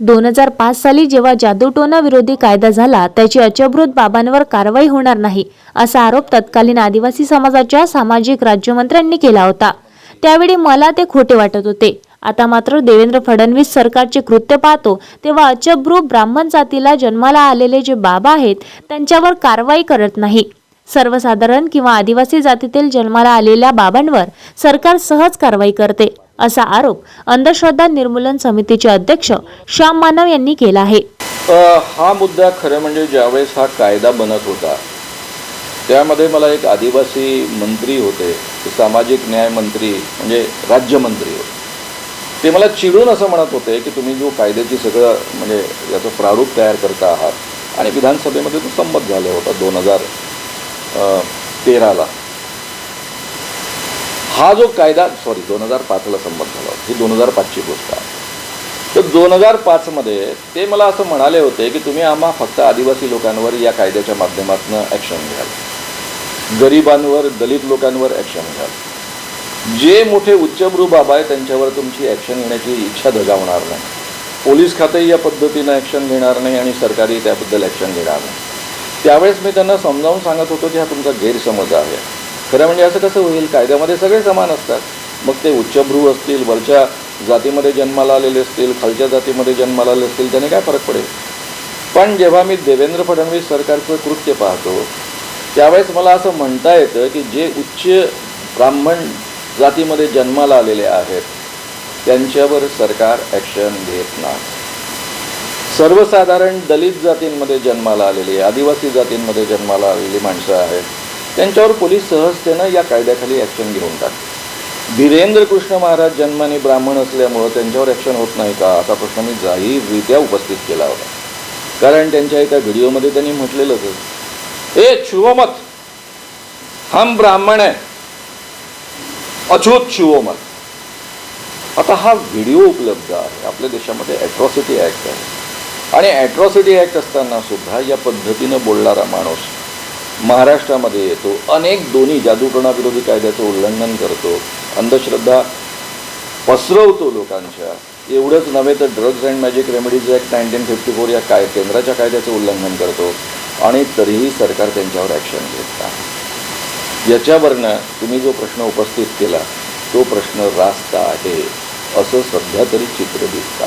दोन हजार पाच साली जेव्हा जादूटोना विरोधी कायदा झाला त्याची अचभृत बाबांवर कारवाई होणार नाही असा आरोप तत्कालीन आदिवासी समाजाच्या सामाजिक राज्यमंत्र्यांनी केला होता. त्यावेळी मला ते खोटे वाटत होते. आता मात्र देवेंद्र फडणवीस सरकारचे कृत्य पाहतो तेव्हा अचभ्रू ब्राह्मण जातीला जन्माला आलेले जे बाबा आहेत त्यांच्यावर कारवाई करत नाही. सर्वसाधारण किंवा आदिवासी जातीतील जन्माला आलेल्या बाबांवर सरकार सहज कारवाई करते. असा आरोप अंधश्रद्धा निर्मूलन समितीचे अध्यक्ष श्याम मानव यांनी केला आहे. हा मुद्दा खरं म्हणजे ज्यावेळेस हा कायदा बनत होता त्यामध्ये मला एक आदिवासी मंत्री होते सामाजिक न्याय मंत्री म्हणजे राज्यमंत्री होते. ते मला चिडून असं म्हणत होते की तुम्ही जो कायद्याची सगळं म्हणजे याचं प्रारूप तयार करता आहात आणि विधानसभेमध्ये तो संमत झाला होता दोन हजार तेराला. हा जो कायदा सॉरी दोन हजार पाचला संमत झाला होता. ही दोन हजार पाचची गोष्ट आहे. तर दोन हजार पाचमध्ये ते मला असं म्हणाले होते की तुम्ही आम्हा फक्त आदिवासी लोकांवर या कायद्याच्या माध्यमातून ॲक्शन घ्याल. गरिबांवर दलित लोकांवर ॲक्शन घ्याल. जे मोठे उच्चभ्रू बाबा आहे त्यांच्यावर तुमची ॲक्शन घेण्याची इच्छा दगावणार नाही. पोलीस खातेही या पद्धतीनं ॲक्शन घेणार नाही आणि सरकारही त्याबद्दल ॲक्शन घेणार नाही. त्यावेळेस मी त्यांना समजावून सांगत होतो की हा तुमचा गैरसमज आहे. खरं म्हणजे असं कसं होईल? कायद्यामध्ये सगळे समान असतात. मग ते उच्चभ्रू असतील वरच्या जातीमध्ये जन्माला आलेले असतील खालच्या जातीमध्ये जन्माला आले असतील त्याने काय फरक पडेल? पण जेव्हा मी देवेंद्र फडणवीस सरकारचं कृत्य पाहतो त्यावेळेस मला असं म्हणता येतं की जे उच्च ब्राह्मण जातीमध्ये जन्माला आलेले आहेत त्यांच्यावर सरकार ॲक्शन घेत नाही. सर्वसाधारण दलित जातींमध्ये जन्माला आलेली आदिवासी जातींमध्ये जन्माला आलेली माणसं आहेत. त्यांच्यावर पोलीस सहजतेनं या कायद्याखाली ॲक्शन घेऊन टाकतात. धीरेंद्र कृष्ण महाराज जन्माने ब्राह्मण असल्यामुळं त्यांच्यावर ॲक्शन होत नाही का? असा प्रश्न मी जाहीररित्या उपस्थित केला होता. कारण त्यांच्या एका व्हिडिओमध्ये त्यांनी म्हटलेलंच आहे, ए छुवमत हम ब्राह्मण आहे अछूत छुवमत आता हा व्हिडिओ उपलब्ध आहे. आपल्या देशामध्ये ॲट्रॉसिटी ॲक्ट आहे. आणि ॲट्रॉसिटी ॲक्ट असताना सुद्धा या पद्धतीनं बोलणारा माणूस महाराष्ट्रामध्ये येतो. अनेक दोन्ही जादूटोणाविरोधी कायद्याचं उल्लंघन करतो. अंधश्रद्धा पसरवतो लोकांच्या. एवढंच नव्हे तर drugs and magic remedies act nineteen fifty four या काय केंद्राच्या कायद्याचं उल्लंघन करतो. आणि तरीही सरकार त्यांच्यावर ॲक्शन घेत नाही याच्यावरनं तुम्ही जो प्रश्न उपस्थित केला तो प्रश्न रास्त आहे असं सध्या तरी चित्र दिसतं